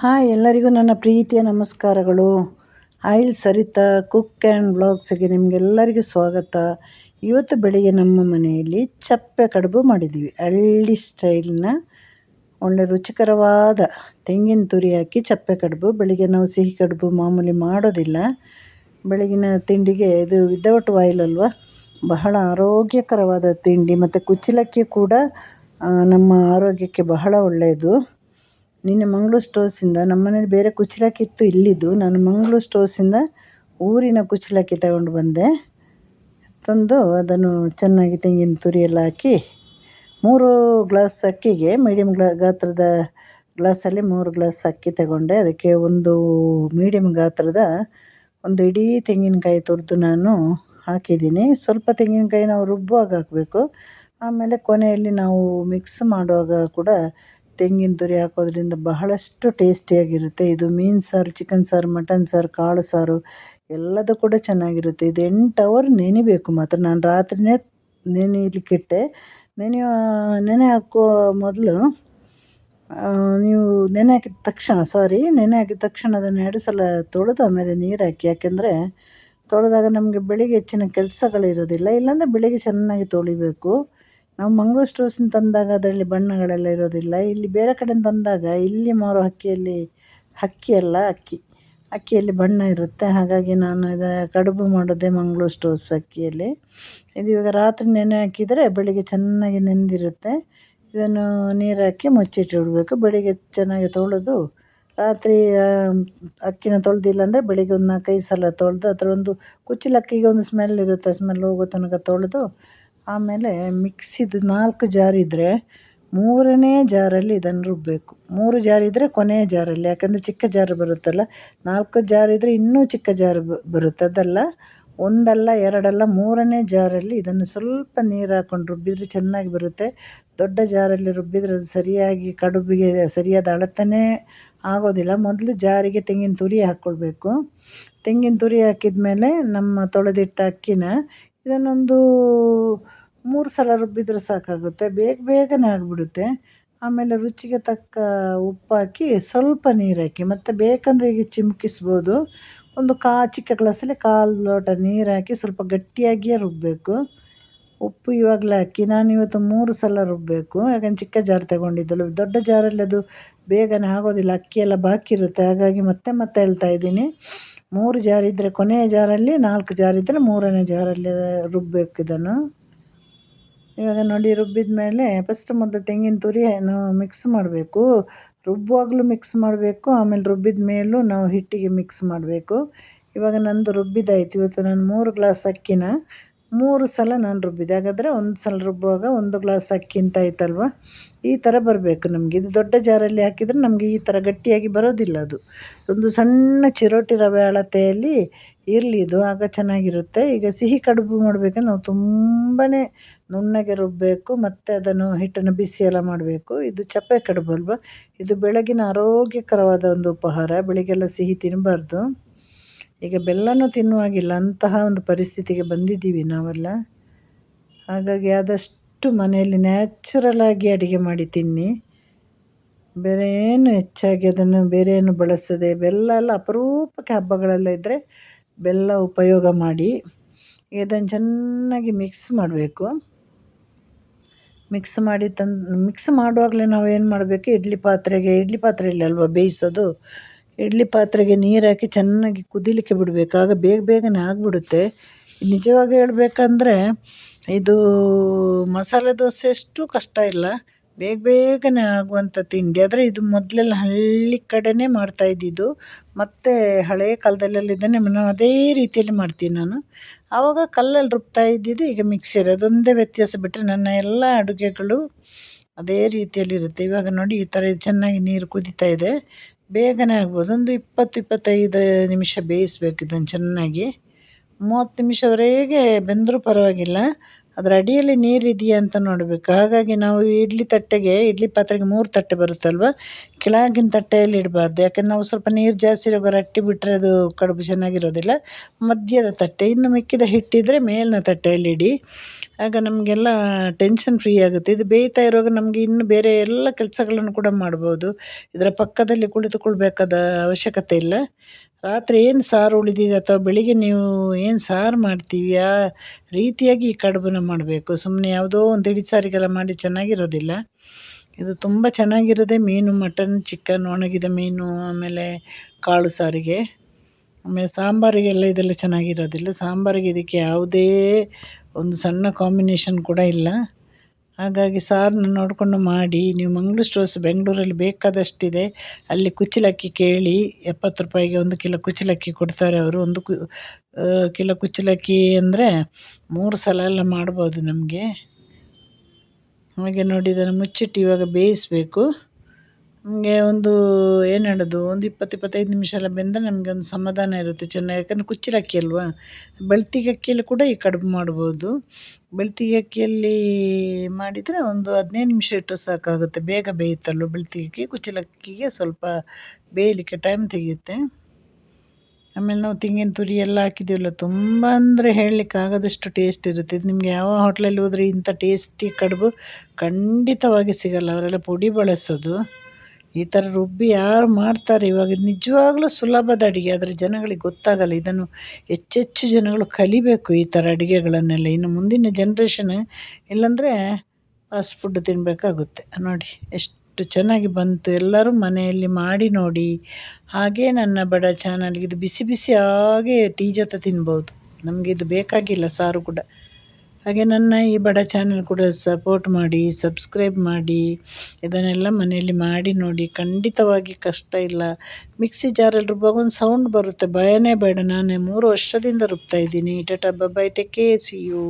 Hi, ಎಲ್ಲರಿಗೂ ನನ್ನ ಪ್ರೀತಿಯ ನಮಸ್ಕಾರಗಳು. ಆಯಿಲ್ ಸರಿತಾ ಕುಕ್ ಆ್ಯಂಡ್ ಬ್ಲಾಗ್ಸಿಗೆ ನಿಮಗೆಲ್ಲರಿಗೂ ಸ್ವಾಗತ. ಇವತ್ತು ಬೆಳಿಗ್ಗೆ ನಮ್ಮ ಮನೆಯಲ್ಲಿ ಚಪ್ಪೆ ಕಡುಬು ಮಾಡಿದ್ದೀವಿ ಹಳ್ಳಿ ಸ್ಟೈಲ್ನ ಒಳ್ಳೆ ರುಚಿಕರವಾದ ತೆಂಗಿನ ತುರಿ ಹಾಕಿ ಚಪ್ಪೆ ಕಡುಬು. ಬೆಳಿಗ್ಗೆ ನಾವು ಸಿಹಿ ಕಡುಬು ಮಾಮೂಲಿ ಮಾಡೋದಿಲ್ಲ. ಬೆಳಗಿನ ತಿಂಡಿಗೆ ಇದು ವಿದೌಟ್ ಆಯಿಲ್ ಅಲ್ವಾ? ಬಹಳ ಆರೋಗ್ಯಕರವಾದ ತಿಂಡಿ. ಮತ್ತು ಕುಚ್ಚಲಕ್ಕಿ ಕೂಡ ನಮ್ಮ ಆರೋಗ್ಯಕ್ಕೆ ಬಹಳ ಒಳ್ಳೆಯದು. ನಿನ್ನೆ ಮಂಗಳೂರು ಸ್ಟೋರ್ಸಿಂದ ನಮ್ಮ ಮನೇಲಿ ಬೇರೆ ಕುಚ್ಚಲಕ್ಕಿತ್ತು ಇಲ್ಲಿದ್ದು. ನಾನು ಮಂಗಳೂರು ಸ್ಟೋರ್ಸಿಂದ ಊರಿನ ಕುಚ್ಚಲಕ್ಕಿ ತಗೊಂಡು ಬಂದೆ. ತಂದು ಅದನ್ನು ಚೆನ್ನಾಗಿ ತೆಂಗಿನ ತುರಿ ಹಾಕಿ ಮೂರು ಗ್ಲಾಸ್ ಅಕ್ಕಿಗೆ ಮೀಡಿಯಮ್ ಗ್ಲಾ, ಗಾತ್ರದ ಗ್ಲಾಸಲ್ಲಿ ಮೂರು ಗ್ಲಾಸ್ ಅಕ್ಕಿ ತಗೊಂಡೆ. ಅದಕ್ಕೆ ಒಂದು ಮೀಡಿಯಮ್ ಗಾತ್ರದ ಒಂದು ಇಡೀ ತೆಂಗಿನಕಾಯಿ ತುರಿದು ನಾನು ಹಾಕಿದ್ದೀನಿ. ಸ್ವಲ್ಪ ತೆಂಗಿನಕಾಯಿ ನಾವು ರುಬ್ಬುವಾಗ ಹಾಕಬೇಕು. ಆಮೇಲೆ ಕೊನೆಯಲ್ಲಿ ನಾವು ಮಿಕ್ಸ್ ಮಾಡುವಾಗ ಕೂಡ ತೆಂಗಿನ ತುರಿ ಹಾಕೋದ್ರಿಂದ ಬಹಳಷ್ಟು ಟೇಸ್ಟಿಯಾಗಿರುತ್ತೆ. ಇದು ಮೀನು ಸಾರು, ಚಿಕನ್ ಸಾರು, ಮಟನ್ ಸಾರು, ಕಾಳು ಸಾರು ಎಲ್ಲದೂ ಕೂಡ ಚೆನ್ನಾಗಿರುತ್ತೆ. ಇದು ಎಂಟು ಅವರ್ ನೆನಿಬೇಕು ಮಾತ್ರ. ನಾನು ರಾತ್ರಿಯೇ ನೆನೆಯಲಿಕ್ಕಿಟ್ಟೆ ನೆನೆಯೋ, ನೆನೆ ಹಾಕೋ ಮೊದಲು ನೀವು ನೆನೆ ಹಾಕಿದ ತಕ್ಷಣ ಸಾರಿ ನೆನೆ ಹಾಕಿದ ತಕ್ಷಣ ಅದನ್ನು ಎರಡು ಸಲ ತೊಳೆದು ಆಮೇಲೆ ನೀರು ಹಾಕಿ. ಯಾಕೆಂದರೆ ತೊಳೆದಾಗ ನಮಗೆ ಬೆಳಿಗ್ಗೆ ಹೆಚ್ಚಿನ ಕೆಲಸಗಳಿರೋದಿಲ್ಲ. ಇಲ್ಲಾಂದರೆ ಬೆಳಿಗ್ಗೆ ಚೆನ್ನಾಗಿ ತೊಳಿಬೇಕು. ನಾವು ಮಂಗಳೂರು ಸ್ಟೋರ್ಸಿಂದ ತಂದಾಗ ಅದರಲ್ಲಿ ಬಣ್ಣಗಳೆಲ್ಲ ಇರೋದಿಲ್ಲ. ಇಲ್ಲಿ ಬೇರೆ ಕಡೆಯಿಂದ ತಂದಾಗ ಇಲ್ಲಿ ಮಾರೋ ಅಕ್ಕಿಯಲ್ಲಿ ಅಕ್ಕಿ ಅಲ್ಲ, ಅಕ್ಕಿ. ಅಕ್ಕಿಯಲ್ಲಿ ಬಣ್ಣ ಇರುತ್ತೆ. ಹಾಗಾಗಿ ನಾನು ಇದು ಕಡುಬು ಮಾಡೋದೇ ಮಂಗಳೂರು ಸ್ಟೋರ್ಸ್ ಅಕ್ಕಿಯಲ್ಲಿ. ಇದು ಇವಾಗ ರಾತ್ರಿ ನೆನೆ ಹಾಕಿದರೆ ಬೆಳಿಗ್ಗೆ ಚೆನ್ನಾಗಿ ನೆಂದಿರುತ್ತೆ. ಇದನ್ನು ನೀರು ಹಾಕಿ ಮುಚ್ಚಿಟ್ಟಿಡಬೇಕು ಬೆಳಿಗ್ಗೆ ಚೆನ್ನಾಗಿ ತೊಳೆದು ರಾತ್ರಿ ಅಕ್ಕಿನ ತೊಳೆದಿಲ್ಲ ಅಂದರೆ ಬೆಳಿಗ್ಗೆ ಒಂದು ನಾಲ್ಕೈದು ಸಲ ತೊಳೆದು ಅದರ ಒಂದು ಕುಚ್ಚಲಕ್ಕಿಗೆ ಒಂದು ಸ್ಮೆಲ್ ಇರುತ್ತೆ. ಸ್ಮೆಲ್ ಹೋಗೋ ತನಕ ತೊಳೆದು ಆಮೇಲೆ ಮಿಕ್ಸಿದು ನಾಲ್ಕು ಜಾರ್ ಇದ್ದರೆ ಮೂರನೇ ಜಾರಲ್ಲಿ ಇದನ್ನು ರುಬ್ಬಬೇಕು ಮೂರು ಜಾರ್ ಇದ್ದರೆ ಕೊನೆಯ ಜಾರಲ್ಲಿ, ಯಾಕಂದರೆ ಚಿಕ್ಕ ಜಾರ್ ಬರುತ್ತಲ್ಲ, ನಾಲ್ಕು ಜಾರ್ ಇದ್ದರೆ ಇನ್ನೂ ಚಿಕ್ಕ ಜಾರ್ ಬರುತ್ತೆ. ಅದಲ್ಲ, ಒಂದಲ್ಲ ಎರಡಲ್ಲ ಮೂರನೇ ಜಾರಲ್ಲಿ ಇದನ್ನು ಸ್ವಲ್ಪ ನೀರು ಹಾಕ್ಕೊಂಡು ರುಬ್ಬಿದರೆ ಚೆನ್ನಾಗಿ ಬರುತ್ತೆ. ದೊಡ್ಡ ಜಾರಲ್ಲಿ ರುಬ್ಬಿದರೆ ಅದು ಸರಿಯಾಗಿ ಕಡುಬಿಗೆ ಸರಿಯಾದ ಅಳತೆನೇ ಆಗೋದಿಲ್ಲ. ಮೊದಲು ಜಾರಿಗೆ ತೆಂಗಿನ ತುರಿ ಹಾಕ್ಕೊಳ್ಬೇಕು ತೆಂಗಿನ ತುರಿ ಹಾಕಿದ ಮೇಲೆ ನಮ್ಮ ತೊಳೆದಿಟ್ಟ ಅಕ್ಕಿನ ಇದನ್ನೊಂದು ಮೂರು ಸಲ ರುಬ್ಬಿದರೆ ಸಾಕಾಗುತ್ತೆ. ಬೇಗ ಬೇಗನೆ ಆಗಿಬಿಡುತ್ತೆ. ಆಮೇಲೆ ರುಚಿಗೆ ತಕ್ಕ ಉಪ್ಪು ಹಾಕಿ ಸ್ವಲ್ಪ ನೀರು ಹಾಕಿ, ಮತ್ತು ಬೇಕಂದರೆ ಈಗ ಚಿಮುಕಿಸ್ಬೋದು. ಒಂದು ಕಾ, ಚಿಕ್ಕ ಗ್ಲಾಸಲ್ಲಿ ಕಾಲು ಲೋಟ ನೀರು ಹಾಕಿ ಸ್ವಲ್ಪ ಗಟ್ಟಿಯಾಗಿಯೇ ರುಬ್ಬಬೇಕು ಉಪ್ಪು ಇವಾಗಲೇ ಹಾಕಿ, ನಾನು ಇವತ್ತು ಮೂರು ಸಲ ರುಬ್ಬಬೇಕು ಯಾಕಂದ್ರೆ ಚಿಕ್ಕ ಜಾರ್ ತಗೊಂಡಿದ್ದಲ್ಲ, ದೊಡ್ಡ ಜಾರಲ್ಲಿ ಅದು ಬೇಗನೆ ಆಗೋದಿಲ್ಲ, ಅಕ್ಕಿ ಎಲ್ಲ ಬಾಕಿ ಇರುತ್ತೆ. ಹಾಗಾಗಿ ಮತ್ತೆ ಮತ್ತೆ ಹೇಳ್ತಾ ಇದ್ದೀನಿ. ಮೂರು ಜಾರಿದ್ದರೆ ಕೊನೆಯ ಜಾರಲ್ಲಿ, ನಾಲ್ಕು ಜಾರಿದ್ದರೆ ಮೂರನೇ ಜಾರಲ್ಲಿ ರುಬ್ಬಬೇಕು ಇದನ್ನು. ಇವಾಗ ನೋಡಿ ರುಬ್ಬಿದ ಮೇಲೆ ಫಸ್ಟ್ ಮೊದಲು ತೆಂಗಿನ ತುರಿ ನಾವು ಮಿಕ್ಸ್ ಮಾಡಬೇಕು. ರುಬ್ಬುವಾಗಲೂ ಮಿಕ್ಸ್ ಮಾಡಬೇಕು, ಆಮೇಲೆ ರುಬ್ಬಿದ ಮೇಲೂ ನಾವು ಹಿಟ್ಟಿಗೆ ಮಿಕ್ಸ್ ಮಾಡಬೇಕು. ಇವಾಗ ನಂದು ರುಬ್ಬಿದಾಯ್ತು. ಇವತ್ತು ನಾನು ಮೂರು ಗ್ಲಾಸ್ ಅಕ್ಕಿನ ಮೂರು ಸಲ ನಾನು ರುಬ್ಬಿದೆ ಹಾಗಾದರೆ ಒಂದು ಸಲ ರುಬ್ಬುವಾಗ ಒಂದು ಗ್ಲಾಸ್ ಅಕ್ಕಿ ಅಂತ ಆಯ್ತಲ್ವ? ಈ ಥರ ಬರಬೇಕು ನಮಗೆ. ಇದು ದೊಡ್ಡ ಜಾರಲ್ಲಿ ಹಾಕಿದರೆ ನಮಗೆ ಈ ಥರ ಗಟ್ಟಿಯಾಗಿ ಬರೋದಿಲ್ಲ ಅದು. ಒಂದು ಸಣ್ಣ ಚಿರೋಟಿ ರವೆ ಅಳತೆಯಲ್ಲಿ ಇರಲಿ ಇದು, ಆಗ ಚೆನ್ನಾಗಿರುತ್ತೆ. ಈಗ ಸಿಹಿ ಕಡುಬು ಮಾಡಬೇಕಂದ್ರೆ ನಾವು ತುಂಬಾ ನುಣ್ಣಗೆ ರುಬ್ಬಬೇಕು ಮತ್ತು ಅದನ್ನು ಹಿಟ್ಟನ್ನು ಬಿಸಿ ಎಲ್ಲ ಮಾಡಬೇಕು. ಇದು ಚಪ್ಪೆ ಕಡುಬು ಅಲ್ವಾ? ಇದು ಬೆಳಗಿನ ಆರೋಗ್ಯಕರವಾದ ಒಂದು ಉಪಹಾರ. ಬೆಳಿಗ್ಗೆಲ್ಲ ಸಿಹಿ ತಿನ್ನಬಾರ್ದು ಈಗ ಬೆಲ್ಲನೂ ತಿನ್ನುವಾಗಿಲ್ಲ ಅಂತಹ ಒಂದು ಪರಿಸ್ಥಿತಿಗೆ ಬಂದಿದ್ದೀವಿ ನಾವೆಲ್ಲ. ಹಾಗಾಗಿ ಆದಷ್ಟು ಮನೆಯಲ್ಲಿ ನ್ಯಾಚುರಲಾಗಿ ಅಡುಗೆ ಮಾಡಿ ತಿನ್ನಿ. ಬೇರೆ ಏನು ಹೆಚ್ಚಾಗಿ ಅದನ್ನು ಬೇರೆ ಏನು ಬಳಸದೆ ಬೆಲ್ಲ ಎಲ್ಲ ಅಪರೂಪಕ್ಕೆ ಹಬ್ಬಗಳೆಲ್ಲ ಇದ್ದರೆ ಬೆಲ್ಲ ಉಪಯೋಗ ಮಾಡಿ ಇದನ್ನು ಚೆನ್ನಾಗಿ ಮಿಕ್ಸ್ ಮಾಡಬೇಕು. ಮಿಕ್ಸ್ ಮಾಡಿ ತಂದು ಮಿಕ್ಸ್ ಮಾಡುವಾಗಲೇ ನಾವು ಏನು ಮಾಡಬೇಕು? ಇಡ್ಲಿ ಪಾತ್ರೆಗೆ, ಇಡ್ಲಿ ಪಾತ್ರೆಯಲ್ಲಿ ಅಲ್ವಾ ಬೇಯಿಸೋದು? ಇಡ್ಲಿ ಪಾತ್ರೆಗೆ ನೀರು ಹಾಕಿ ಚೆನ್ನಾಗಿ ಕುದಿಲಿಕ್ಕೆ ಬಿಡಬೇಕು ಆಗ ಬೇಗ ಬೇಗನೆ ಆಗಿಬಿಡುತ್ತೆ. ನಿಜವಾಗಿ ಹೇಳಬೇಕಂದ್ರೆ ಇದು ಮಸಾಲೆ ದೋಸೆ ಅಷ್ಟು ಕಷ್ಟ ಇಲ್ಲ. ಬೇಗ ಬೇಗನೆ ಆಗುವಂಥ ತಿಂಡಿ. ಆದರೆ ಇದು ಮೊದಲೆಲ್ಲ ಹಳ್ಳಿ ಕಡೆಯೇ ಮಾಡ್ತಾ ಇದ್ದಿದ್ದು. ಮತ್ತು ಹಳೆಯ ಕಾಲದಲ್ಲೆಲ್ಲ ಇದನ್ನೇ ನಾವು ಅದೇ ರೀತಿಯಲ್ಲಿ ಮಾಡ್ತೀನಿ ನಾನು. ಆವಾಗ ಕಲ್ಲಲ್ಲಿ ರುಬ್ತಾ ಇದ್ದಿದ್ದು, ಈಗ ಮಿಕ್ಸಿರ್ ಅದೊಂದೇ ವ್ಯತ್ಯಾಸ ಬಿಟ್ಟರೆ ನನ್ನ ಎಲ್ಲ ಅಡುಗೆಗಳು ಅದೇ ರೀತಿಯಲ್ಲಿರುತ್ತೆ ಇವಾಗ ನೋಡಿ ಈ ಥರ ಚೆನ್ನಾಗಿ ನೀರು ಕುದೀತಾ ಇದೆ. ಬೇಗನೆ ಆಗ್ಬೋದು. ಒಂದು ಇಪ್ಪತ್ತು ಇಪ್ಪತ್ತೈದು ನಿಮಿಷ ಬೇಯಿಸ್ಬೇಕು ಇದನ್ನು ಚೆನ್ನಾಗಿ. ಮೂವತ್ತು ನಿಮಿಷವರೆಗೆ ಬೆಂದರೂ ಪರವಾಗಿಲ್ಲ. ಅದರ ಅಡಿಯಲ್ಲಿ ನೀರಿದೆಯಾ ಅಂತ ನೋಡಬೇಕು. ಹಾಗಾಗಿ ನಾವು ಇಡ್ಲಿ ತಟ್ಟೆಗೆ, ಇಡ್ಲಿ ಪಾತ್ರೆಗೆ ಮೂರು ತಟ್ಟೆ ಬರುತ್ತಲ್ವ? ಕೆಳಗಿನ ತಟ್ಟೆಯಲ್ಲಿ ಇಡಬಾರ್ದು. ಯಾಕಂದ್ರೆ ನಾವು ಸ್ವಲ್ಪ ನೀರು ಜಾಸ್ತಿ ಇರುವಾಗ ರಟ್ಟಿ ಬಿಟ್ಟರೆ ಅದು ಕಡುಬು ಚೆನ್ನಾಗಿರೋದಿಲ್ಲ. ಮಧ್ಯದ ತಟ್ಟೆ, ಇನ್ನು ಮಿಕ್ಕಿದ ಹಿಟ್ಟಿದ್ದರೆ ಮೇಲಿನ ತಟ್ಟೆಯಲ್ಲಿ ಇಡಿ. ಆಗ ನಮಗೆಲ್ಲ ಟೆನ್ಷನ್ ಫ್ರೀ ಆಗುತ್ತೆ. ಇದು ಬೇಯ್ತಾ ಇರುವಾಗ ನಮಗೆ ಇನ್ನು ಬೇರೆ ಎಲ್ಲ ಕೆಲಸಗಳನ್ನು ಕೂಡ ಮಾಡ್ಬೋದು. ಇದರ ಪಕ್ಕದಲ್ಲಿ ಕುಳಿತುಕೊಳ್ಬೇಕಾದ ಅವಶ್ಯಕತೆ ಇಲ್ಲ. ರಾತ್ರಿ ಏನು ಸಾರು ಉಳಿದಿದೆ ಅಥವಾ ಬೆಳಿಗ್ಗೆ ನೀವು ಏನು ಸಾರು ಮಾಡ್ತೀವಿ ಆ ರೀತಿಯಾಗಿ ಈ ಕಡುಬನ್ನು ಮಾಡಬೇಕು. ಸುಮ್ಮನೆ ಯಾವುದೋ ಒಂದು ತಿಳಿ ಸಾರಿಗೆಲ್ಲ ಮಾಡಿ ಚೆನ್ನಾಗಿರೋದಿಲ್ಲ. ಇದು ತುಂಬ ಚೆನ್ನಾಗಿರೋದೇ ಮೀನು, ಮಟನ್, ಚಿಕನ್, ಒಣಗಿದ ಮೀನು, ಆಮೇಲೆ ಕಾಳು ಸಾರಿಗೆ. ಆಮೇಲೆ ಸಾಂಬಾರಿಗೆಲ್ಲ ಇದೆಲ್ಲ ಚೆನ್ನಾಗಿರೋದಿಲ್ಲ. ಸಾಂಬಾರಿಗೆ ಇದಕ್ಕೆ ಯಾವುದೇ ಒಂದು ಸಣ್ಣ ಕಾಂಬಿನೇಷನ್ ಕೂಡ ಇಲ್ಲ. ಹಾಗಾಗಿ ಸಾರನ್ನ ನೋಡಿಕೊಂಡು ಮಾಡಿ, ನೀವು ಮಂಗ್ಳೂರು ಸ್ಟೋರ್ಸ್ ಬೆಂಗಳೂರಲ್ಲಿ ಬೇಕಾದಷ್ಟಿದೆ, ಅಲ್ಲಿ ಕುಚ್ಚಲಕ್ಕಿ ಕೇಳಿ, ಎಪ್ಪತ್ತು ರೂಪಾಯಿಗೆ ಒಂದು ಕಿಲೋ ಕುಚ್ಚಲಕ್ಕಿ ಕೊಡ್ತಾರೆ ಅವರು. ಒಂದು ಕು ಕಿಲೋ ಕುಚ್ಚಲಕ್ಕಿ ಅಂದರೆ ಮೂರು ಸಲ ಎಲ್ಲ ಮಾಡ್ಬೋದು ನಮಗೆ. ಹಾಗೆ ನೋಡಿ, ಇದನ್ನು ಮುಚ್ಚಿಟ್ಟು ಇವಾಗ ಬೇಯಿಸಬೇಕು. ನಮಗೆ ಒಂದು ಏನು ಹೇಳೋದು, ಒಂದು ಇಪ್ಪತ್ತು, ಇಪ್ಪತ್ತೈದು ನಿಮಿಷ ಎಲ್ಲ ಬೆಂದರೆ ನಮಗೆ ಒಂದು ಸಮಾಧಾನ ಇರುತ್ತೆ ಚೆನ್ನಾಗಿ ಯಾಕಂದರೆ ಕುಚ್ಚಲಕ್ಕಿ ಅಲ್ವಾ? ಬೆಳ್ತಿಗೆ ಅಕ್ಕಿಯಲ್ಲಿ ಕೂಡ ಈ ಕಡುಬು ಮಾಡ್ಬೋದು. ಬೆಳ್ತಿಗೆ ಅಕ್ಕಿಯಲ್ಲಿ ಮಾಡಿದರೆ ಒಂದು ಹದಿನೈದು ನಿಮಿಷ ಇಟ್ಟರೆ ಸಾಕಾಗುತ್ತೆ, ಬೇಗ ಬೇಯುತ್ತಲ್ವ ಬೆಳ್ತಿಗೆ ಅಕ್ಕಿ? ಕುಚ್ಚಲಕ್ಕಿಗೆ ಸ್ವಲ್ಪ ಬೇಯಲಿಕ್ಕೆ ಟೈಮ್ ತೆಗೆಯುತ್ತೆ. ಆಮೇಲೆ ನಾವು ತೆಂಗಿನ ತುರಿ ಎಲ್ಲ ಹಾಕಿದ್ದೀವಲ್ಲ, ತುಂಬ ಅಂದರೆ ಹೇಳಲಿಕ್ಕೆ ಆಗದಷ್ಟು ಟೇಸ್ಟ್ ಇರುತ್ತೆ. ಇದು ನಿಮಗೆ ಯಾವ ಹೋಟ್ಲಲ್ಲಿ ಹೋದರೆ ಇಂಥ ಟೇಸ್ಟಿ ಕಡುಬು ಖಂಡಿತವಾಗಿ ಸಿಗಲ್ಲ, ಅವರೆಲ್ಲ ಪುಡಿ ಬಳಸೋದು. ಈ ಥರ ರುಬ್ಬಿ ಯಾರು ಮಾಡ್ತಾರೆ? ಇವಾಗ ನಿಜವಾಗ್ಲೂ ಸುಲಭದ ಅಡುಗೆ. ಆದರೆ ಜನಗಳಿಗೆ ಗೊತ್ತಾಗಲ್ಲ. ಇದನ್ನು ಹೆಚ್ಚೆಚ್ಚು ಜನಗಳು ಕಲಿಬೇಕು ಈ ಥರ ಅಡುಗೆಗಳನ್ನೆಲ್ಲ. ಇನ್ನು ಮುಂದಿನ ಜನ್ರೇಷನ್ ಇಲ್ಲಾಂದರೆ ಫಾಸ್ಟ್ ಫುಡ್ ತಿನ್ನಬೇಕಾಗುತ್ತೆ ನೋಡಿ, ಎಷ್ಟು ಚೆನ್ನಾಗಿ ಬಂತು. ಎಲ್ಲರೂ ಮನೆಯಲ್ಲಿ ಮಾಡಿ ನೋಡಿ. ಹಾಗೇ ನನ್ನ ಬಡ ಚಾನಲ್ಗೆ ಇದು ಬಿಸಿ ಬಿಸಿ ಹಾಗೆ ಟೀ ಜೊತೆ ತಿನ್ಬೋದು. ಇದು ಬೇಕಾಗಿಲ್ಲ ಸಾರು ಕೂಡ. ಹಾಗೆ ನನ್ನ ಈ ಬಡ ಚಾನಲ್ ಕೂಡ ಸಪೋರ್ಟ್ ಮಾಡಿ ಸಬ್ಸ್ಕ್ರೈಬ್ ಮಾಡಿ, ಇದನ್ನೆಲ್ಲ ಮನೆಯಲ್ಲಿ ಮಾಡಿ ನೋಡಿ, ಖಂಡಿತವಾಗಿ ಕಷ್ಟ ಇಲ್ಲ. ಮಿಕ್ಸಿ ಜಾರಲ್ಲಿ ರುಬ್ಬಾಗ ಒಂದು ಸೌಂಡ್ ಬರುತ್ತೆ. ಭಯನೇ ಬೇಡ. ನಾನು ಮೂರು ವರ್ಷದಿಂದ ರುಬ್ತಾ ಇದ್ದೀನಿ. Tata take C you